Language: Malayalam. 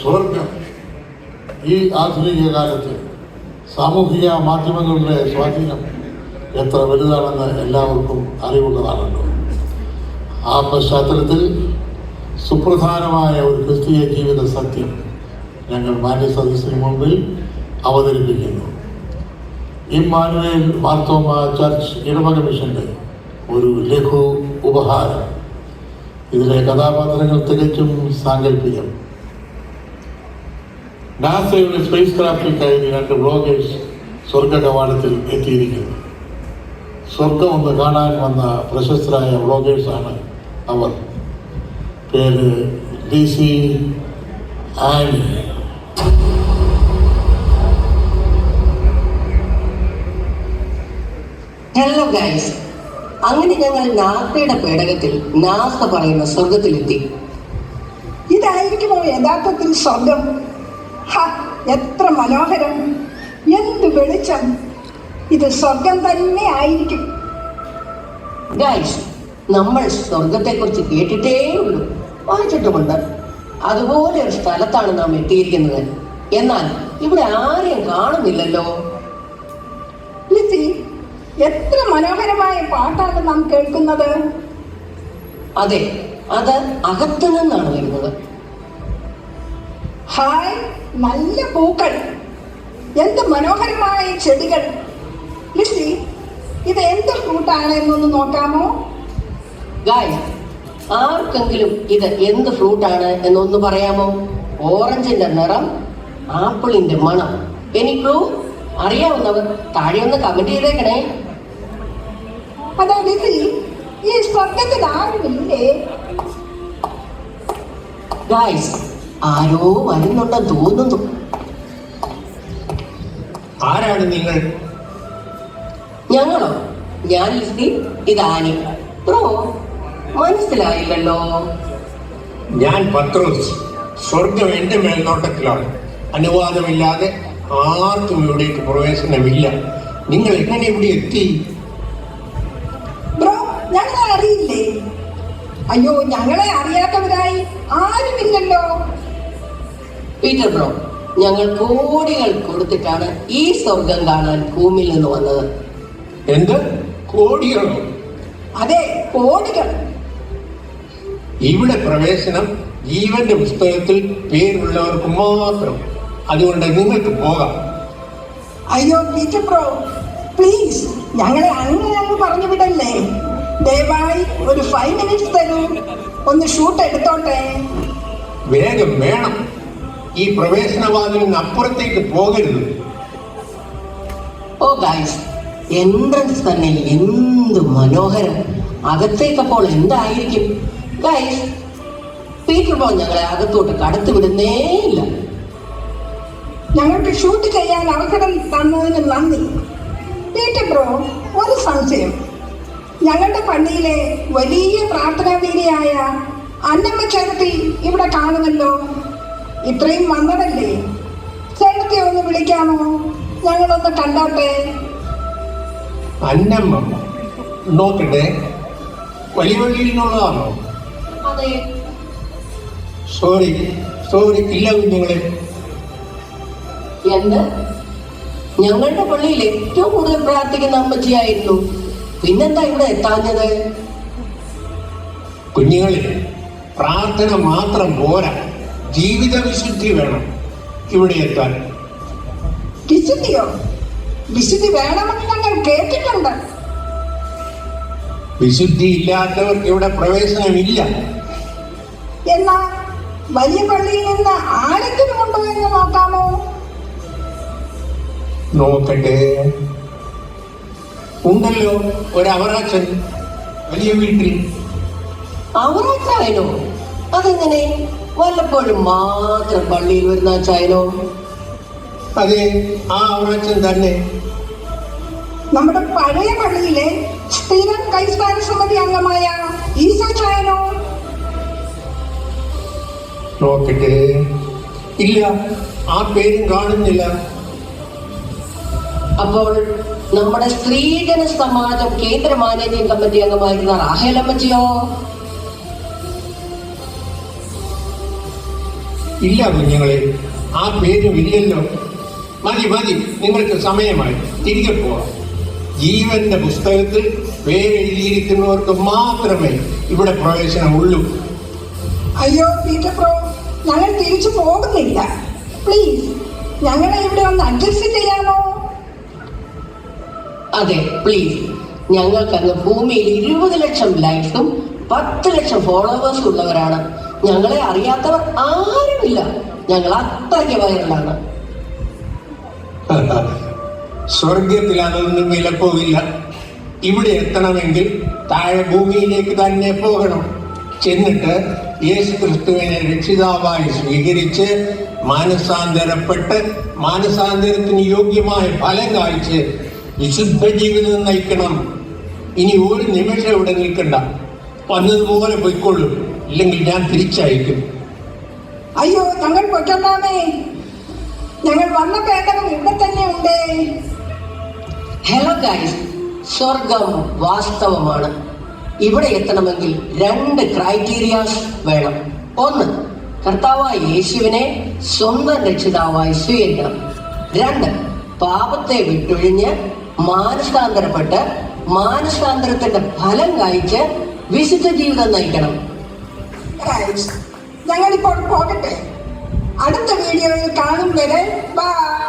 സ്വർഗം ഈ ആധുനിക കാലത്ത് സാമൂഹിക മാധ്യമങ്ങളുടെ സ്വാധീനം എത്ര വലുതാണെന്ന് എല്ലാവർക്കും അറിവുള്ളതാണല്ലോ. ആ പശ്ചാത്തലത്തിൽ സുപ്രധാനമായ ഒരു ക്രിസ്തീയ ജീവിത സത്യം ഞങ്ങൾ മാന്യ സദസ്സിന് മുമ്പിൽ അവതരിപ്പിക്കുന്നു. ഇമ്മാനുവേൽ മാർത്തോമ ചർച്ച് ഇടവക മിഷന്റെ ഒരു ലഘു ഉപഹാരം. ഇതിലെ കഥാപാത്രങ്ങൾ തികച്ചും സാങ്കല്പികം നാസയുടെ സ്പേസ് കഴിഞ്ഞ് രണ്ട് ബ്ലോഗേഴ്സ് സ്വർഗ കവാടത്തിൽ എത്തിയിരിക്കുന്നു. സ്വർഗം ഒന്ന് കാണാൻ വന്ന പ്രശസ്തരായ വ്ളോഗേഴ്സാണ് അവർ. പേര് D C Annie. Hello guys അങ്ങനെ ഞങ്ങൾ നാസയുടെ പേടകത്തിൽ നാസ പറയുന്ന സ്വർഗത്തിലെത്തി ഇതായിരിക്കുമോ യഥാർത്ഥത്തിൽ സ്വർഗം എത്ര മനോഹരം. എന്ത് വെളിച്ചം. ഇത് സ്വർഗം തന്നെ ആയിരിക്കും. ഗൈസ് നമ്മൾ സ്വർഗത്തെക്കുറിച്ച് കേട്ടിട്ടേ ഉള്ളൂ. വായിച്ചിട്ടുമുണ്ട്. അതുപോലെ ഒരു സ്ഥലത്താണ് നാം എത്തിയിരിക്കുന്നത്. എന്നാൽ ഇവിടെ ആരെയും കാണുന്നില്ലല്ലോ. ലിസി എത്ര മനോഹരമായ പാട്ടാണ് നാം കേൾക്കുന്നത്. അതെ അത് അകത്തു നിന്നാണ് വരുന്നത്. ഹായ് നല്ല പൂക്കൾ. എന്ത് മനോഹരമായ ഈ ചെടികൾ. ലിസി ഇത് എന്ത് ഫ്രൂട്ടാണ് എന്നൊന്ന് നോക്കാമോ? ഗായ ആർക്കെങ്കിലും ഇത് എന്ത് ഫ്രൂട്ടാണ് എന്നൊന്ന് പറയാമോ? ഓറഞ്ചിന്റെ നിറം ആപ്പിളിന്റെ മണം. എനിക്കോ അറിയാവുന്നവർ താഴെ ഒന്ന് കമന്റ് ചെയ്തേക്കണേ. അതാ ലിസി ഈ സ്വർഗത്തിൽ ആരുമില്ലേ ഗായ്സ് ആരോ വരുന്നുണ്ടെന്ന് തോന്നുന്നു. ആരാണ് നിങ്ങൾ? ഞങ്ങളോ? ഞാൻ ലിസി ഇതാനി ബ്രോ മനസ്സിലായില്ലല്ലോ. ഞാൻ പത്രോസ്. സ്വർഗം എന്റെ മേൽനോട്ടത്തിലാണ്. അനുവാദമില്ലാതെ ആർക്കും ഇവിടേക്ക് പ്രവേശനമില്ല. നിങ്ങൾ എങ്ങനെ ഇവിടെ എത്തി? ബ്രോ ഞങ്ങളെ അറിയില്ലേ? അയ്യോ ഞങ്ങളെ അറിയാത്തവരായി ആരുമില്ലല്ലോ. പീറ്റർ ബ്രോ ഞങ്ങൾ കോടികൾ കൊടുത്തിട്ടാണ് ഈ സ്വർഗം കാണാൻ ഭൂമിയിൽ നിന്ന് വന്നത്. എന്ത്? കോടികളോ? അതെ കോടികൾ. ഇവിടെ പ്രവേശനം ജീവന്റെ പുസ്തകത്തിൽ പേരുള്ളവർക്ക് മാത്രം. അതുകൊണ്ട് നിങ്ങൾക്ക് പോകാം. അയ്യോ പീറ്റർ ബ്രോ പ്ലീസ് ഞങ്ങളെ അങ്ങനെ അങ്ങ് പറഞ്ഞു വിടല്ലേ? ദയവായി ഒരു ഫൈവ് മിനിറ്റ് തരൂ. ഒന്ന് ഷൂട്ട് എടുത്തോട്ടെ? വേഗം വേണം. ഈ പ്രവേശന പ്രവേശനവാതിലിന് അപ്പുറത്തേക്ക് പോകരുത്. ഓ ഗൈസ് എൻട്രൻസ് തന്നെ എന്ത് മനോഹരം. അകത്തേക്കപ്പോൾ എന്തായിരിക്കും? ഗൈസ് പീറ്റർ ബോ ഞങ്ങളെ അകത്തോട്ട് കടത്തി ഇല്ല. ഞങ്ങൾക്ക് ഷൂട്ട് ചെയ്യാൻ അവസരം തന്നതിന് നന്ദി. പീറ്റർ ബ്രോ ഒരു സംശയം. ഞങ്ങളുടെ പള്ളിയിലെ വലിയ പ്രാർത്ഥനാ വീരിയായ അന്നമ്മ ചേർത്തി ഇവിടെ കാണുമല്ലോ? ഇത്രയും വന്നതല്ലേ? ചേട്ടത്തെ ഒന്ന് വിളിക്കാമോ? ഞങ്ങളൊന്ന് കണ്ടോട്ടെ. അന്നമ്മ നോക്കട്ടെ. വലിയ വഴിയിൽ നിന്നുള്ളതാണോ? അതെ. സോറി സോറി ഇല്ല കുഞ്ഞുങ്ങളെ. എന്ത്? ഞങ്ങളുടെ പള്ളിയിൽ ഏറ്റവും കൂടുതൽ പ്രാർത്ഥിക്കുന്ന അമ്മച്ചിയായിരുന്നു. പിന്നെന്താ ഇവിടെ എത്താഞ്ഞത്? കുഞ്ഞുങ്ങളെ പ്രാർത്ഥന മാത്രം പോരാ. ജീവിത വിശുദ്ധി വേണം ഇവിടെ എത്താൻ. വിശുദ്ധിയോ? വിശുദ്ധി വേണമെന്ന് ഞങ്ങൾ കേട്ടിട്ടുണ്ട്. വിശുദ്ധി ഇല്ലാത്തവർക്ക് ഇവിടെ പ്രവേശനമില്ല. എന്നാ വലിയ പള്ളിയിൽ നിന്ന് ആരെങ്കിലും ഉണ്ടോ എന്ന് നോക്കാമോ? നോക്കട്ടെ. ഉണ്ടല്ലോ ഒരവറാച്ചൻ വലിയ വീട്ടിൽ. അവറാച്ചായനോ അതെങ്ങനെ? വല്ലപ്പോഴും മാത്രം പള്ളിയിൽ വരുന്ന അച്ചായനോ അതെ ആ അവറാച്ചൻ തന്നെ. നമ്മുടെ പഴയ പള്ളിയിലെ സ്ഥിരം കൈസ്ഥാന സമിതി അംഗമായ ഈസോ ചായനോ? നോക്കട്ടെ. ഇല്ല ആ പേരും കാണുന്നില്ല. അപ്പോൾ നമ്മുടെ സ്ത്രീജന സമാജം കേന്ദ്ര മാനേജിംഗ് കമ്മിറ്റി അംഗമായിരുന്ന റാഹേൽ ഇല്ല കുഞ്ഞുങ്ങളെ. ആ പേരും ഇല്ലല്ലോ. മതി മതി. നിങ്ങൾക്ക് സമയമായി. തിരികെ പോവാം. ജീവന്റെ പുസ്തകത്തിൽ പേരെഴുതിയിരിക്കുന്നവർക്ക് മാത്രമേ ഇവിടെ പ്രവേശനമുള്ളൂ അയ്യോ പീറ്റർ ബ്രോ ഞങ്ങൾ തിരിച്ചു പോകുന്നില്ല. പ്ലീസ് ഞങ്ങളെ ഇവിടെ ഒന്ന് അഡ്ജസ്റ്റ് ചെയ്യാമോ? അതെ പ്ലീസ്. ഞങ്ങൾക്കങ്ങ് ഭൂമിയിൽ ഇരുപത് ലക്ഷം ലൈക്സും പത്ത് ലക്ഷം ഫോളോവേഴ്സും ഉള്ളവരാണ്. ഞങ്ങളെ അറിയാത്തവർ ആരുമില്ല. ഞങ്ങൾ അത്രയ്ക്ക് വൈറലാണ് സ്വർഗത്തിൽ അതൊന്നും വിലപ്പോവില്ല ഇവിടെ എത്തണമെങ്കിൽ താഴെ ഭൂമിയിലേക്ക് തന്നെ പോകണം. ചെന്നിട്ട് യേശു ക്രിസ്തുവിനെ രക്ഷിതാവായി സ്വീകരിച്ച് മാനസാന്തരപ്പെട്ട് മാനസാന്തരത്തിന് യോഗ്യമായ ഫലം കാഴ്ച വിശുദ്ധ ജീവിതം നയിക്കണം. ഇനി ഒരു നിമിഷം ഇവിടെ നിൽക്കണ്ട. വന്നതുപോലെ പൊയ്ക്കൊള്ളൂ. ഇല്ലെങ്കിൽ ഞാൻ തിരിച്ചയക്കും. അയ്യോ ഞങ്ങൾ പൊറ്റണ്ടാമേ ഞങ്ങൾ വന്ന പേട്ടകം ഇവിടെ തന്നെ ഉണ്ട്. ഹലോ ഗൈസ് സ്വർഗം വാസ്തവമാണ്. ഇവിടെ എത്തണമെങ്കിൽ രണ്ട് ക്രൈറ്റീരിയാസ് വേണം. ഒന്ന് കർത്താവായ യേശുവിനെ സ്വന്തം രക്ഷിതാവായി സ്വീകരിക്കണം. രണ്ട് പാപത്തെ വിട്ടൊഴിഞ്ഞ് മാനസാന്തരപ്പെട്ട് മാനസാന്തരത്തിന്റെ ഫലം കായ്ച്ച് വിശുദ്ധ ജീവിതം നയിക്കണം. ഞങ്ങളിപ്പോൾ പോകട്ടെ. അടുത്ത വീഡിയോയിൽ കാണും വരെ. ബൈ